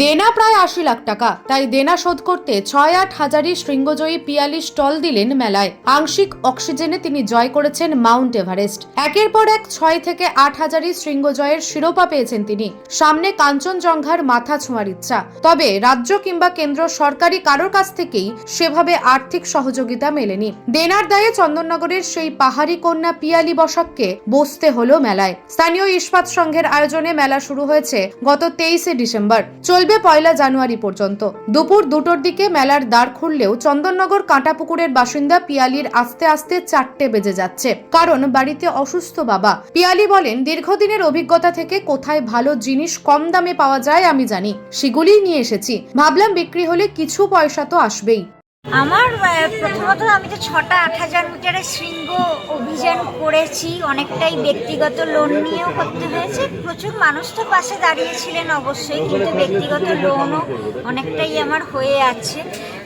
দেনা প্রায় আশি লাখ টাকা, তাই দেনা শোধ করতে ছয় আট হাজারি শৃঙ্গজয়ী পিয়ালি স্টল দিলেন মেলায়। আংশিক অক্সিজেনে তিনি জয় করেছেন মাউন্ট এভারেস্ট। একের পর এক ছয় থেকে আট হাজারি শৃঙ্গজয়ের শিরোপা পেয়েছেন তিনি। সামনে কাঞ্চনজঙ্ঘার মাথা ছোঁয়ার ইচ্ছা। তবে রাজ্য কিংবা কেন্দ্র সরকারি কারোর কাছ থেকেই সেভাবে আর্থিক সহযোগিতা মেলেনি। দেনার দায়ে চন্দননগরের সেই পাহাড়ি কন্যা পিয়ালি বসাককে বসতে হলো মেলায়। স্থানীয় ইস্পাত সংঘের আয়োজনে মেলা শুরু হয়েছে গত তেইশে ডিসেম্বর। চলবে পয়লা জানুয়ারি পর্যন্ত। দুপুর দুটোর দিকে মেলার দ্বার খুললেও চন্দননগর কাঁটাপুকুরের বাসিন্দা পিয়ালির আস্তে আস্তে চারটে বেজে যাচ্ছে। কারণ বাড়িতে অসুস্থ বাবা। পিয়ালি বলেন, দীর্ঘদিনের অভিজ্ঞতা থেকে কোথায় ভালো জিনিস কম দামে পাওয়া যায় আমি জানি। সেগুলিই নিয়ে এসেছি। ভাবলাম বিক্রি হলে কিছু পয়সা তো আসবেই। আমার প্রথমত আমি তো ছটা আট হাজার মিটারের শৃঙ্গ অভিযান করেছি। অনেকটাই ব্যক্তিগত লোন নিয়েও করতে হয়েছে। প্রচুর মানুষ তো পাশে দাঁড়িয়েছিলেন অবশ্যই, কিন্তু ব্যক্তিগত লোনও অনেকটাই আমার হয়ে আছে।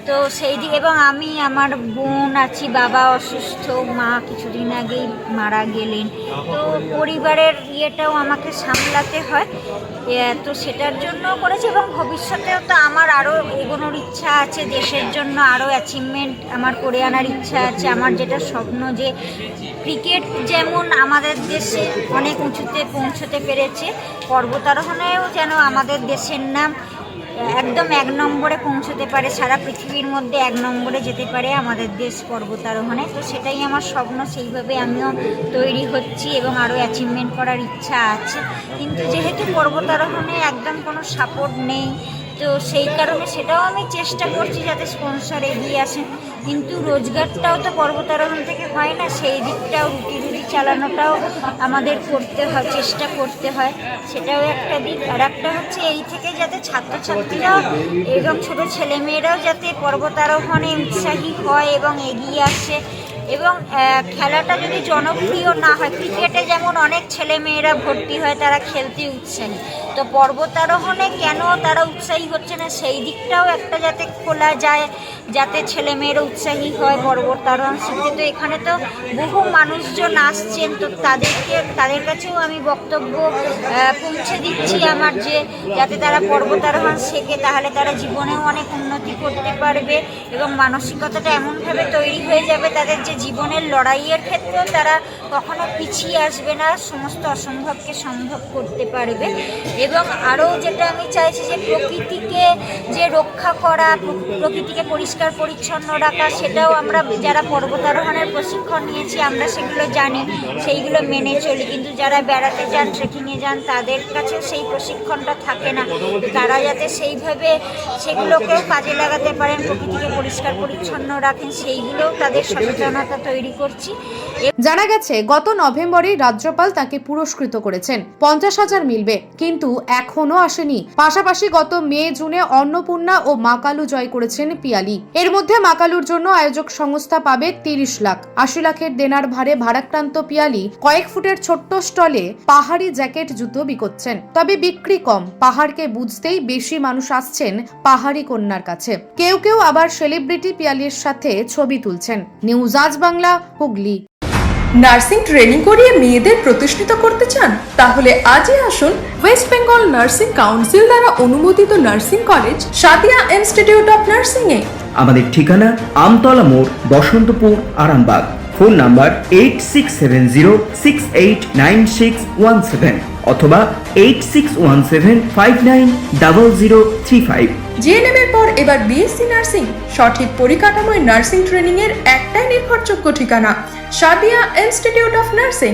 তো সেই দিকে এবং আমি, আমার বোন আছি, বাবা অসুস্থ, মা কিছুদিন আগেই মারা গেলেন। তো পরিবারের ইয়েটাও আমাকে সামলাতে হয়। তো সেটার জন্য করেছি এবং ভবিষ্যতেও তো আমার আরও এগোনোর ইচ্ছা আছে, দেশের জন্য আরও অ্যাচিভমেন্ট আমার করে আনার ইচ্ছা আছে। আমার যেটা স্বপ্ন যে ক্রিকেট যেমন আমাদের দেশে অনেক উঁচুতে পৌঁছতে পেরেছে, পর্বতারোহণেও যেন আমাদের দেশের নাম একদম এক নম্বরে পৌঁছতে পারে, সারা পৃথিবীর মধ্যে এক নম্বরে যেতে পারে আমাদের দেশ পর্বতারোহণে। তো সেটাই আমার স্বপ্ন, সেইভাবে আমিও তৈরি হচ্ছি এবং আরও অ্যাচিভমেন্ট করার ইচ্ছা আছে। কিন্তু যেহেতু পর্বতারোহণে একদম কোনো সাপোর্ট নেই তো সেই কারণে সেটাও আমি চেষ্টা করছি যাতে স্পন্সর এগিয়ে আসেন কিন্তু রোজগারটাও তো পর্বতারোহণ থেকে হয় না, সেই দিকটাও রুটি রুটি চালানোটাও আমাদের করতে হয়, চেষ্টা করতে হয়। সেটাও একটা দিক। আর একটা হচ্ছে এই থেকে যাতে ছাত্রছাত্রীরাও এবং ছোটো ছেলেমেয়েরাও যাতে পর্বতারোহণে উৎসাহী হয় এবং এগিয়ে আসে। এবং খেলাটা যদি জনপ্রিয় না হয়, ক্রিকেটে যেমন অনেক ছেলেমেয়েরা ভর্তি হয় তারা খেলতে উৎসাহী তো পর্বতারোহণে কেন তারা উৎসাহী হচ্ছে না? সেই দিকটাও একটা যাতে খোলা যায়, যাতে ছেলেমেয়েরা উৎসাহী হয় পর্বতারোহণ শিখতে। তো এখানে তো বহু মানুষজন আসছেন, তো তাদেরকে, তাদের কাছেও আমি বক্তব্য পৌঁছে দিচ্ছি আমার যে, যাতে তারা পর্বতারোহণ শেখে, তাহলে তারা জীবনেও অনেক উন্নতি করতে পারবে এবং মানসিকতাটা এমনভাবে তৈরি হয়ে যাবে, তাদের যে জীবনের লড়াইয়ের ক্ষেত্রেও তারা কখনো পিছিয়ে আসবে না, সমস্ত অসম্ভবকে সম্ভব করতে পারবে। এবং আরও যেটা আমি চাইছি যে প্রকৃতিকে যে রক্ষা করা, প্রকৃতিকে পরিষ্কার পরিচ্ছন্ন রাখা, সেটাও আমরা যারা পর্বতারোহণের প্রশিক্ষণ নিয়েছি, আমরা সেগুলো জানি, সেইগুলো মেনে চলি। কিন্তু যারা বেড়াতে যান ট্রেকিংয়ে যান, তাদের কাছে সেই প্রশিক্ষণটা থাকে না। তারা যাতে সেইভাবে সেগুলোকেও কাজে লাগাতে পারেন, প্রকৃতিকে পরিষ্কার পরিচ্ছন্ন রাখেন, সেইগুলোও তাদের সচেতনতা তৈরি করছি। জানা গেছে, গত নভেম্বরেই রাজ্যপাল তাকে পুরস্কৃত করেছেন। পঞ্চাশ হাজার মিলবে, কিন্তু এখনও আসেনি। পাশাপাশি গত মে, জুনে অন্নপূর্ণা ও মাকালু জয় করেছেন পিয়ালি। এর মধ্যে মাকালুর জন্য আয়োজক সংস্থা পাবে তিরিশ লাখ। আশি লাখের দেনার ভারে ভারাক্রান্ত পিয়ালি কয়েক ফুটের ছোট্ট স্টলে পাহাড়ি জ্যাকেট জুতো বিকোচ্ছেন। তবে বিক্রি কম, পাহাড়কে বুঝতেই বেশি মানুষ আসছেন পাহাড়ি কন্যার কাছে। কেউ কেউ আবার সেলিব্রিটি পিয়ালির সাথে ছবি তুলছেন। নিউজ আজ বাংলা, হুগলি। নার্সিং ট্রেনিং করিয়ে মেয়েদের প্রতিষ্ঠিত করতে চান, তাহলে আজই আসুন ওয়েস্ট বেঙ্গল নার্সিং কাউন্সিল দ্বারা অনুমোদিত nursing college, Sadia institute of nursing এ আমাদের ঠিকানা আমতলা মোড়, Basantapur, Arambagh. Phone number eight six seven zero six eight nine six one seven অথবা eight six one seven five nine double zero three five GNM এর পর এবার BSc nursing, সঠিক পরিকাঠামোয় nursing ট্রেনিংয়ের একটাই নির্ভরযোগ্য ঠিকানা, সাদিয়া ইনস্টিটিউট অফ নার্সিং।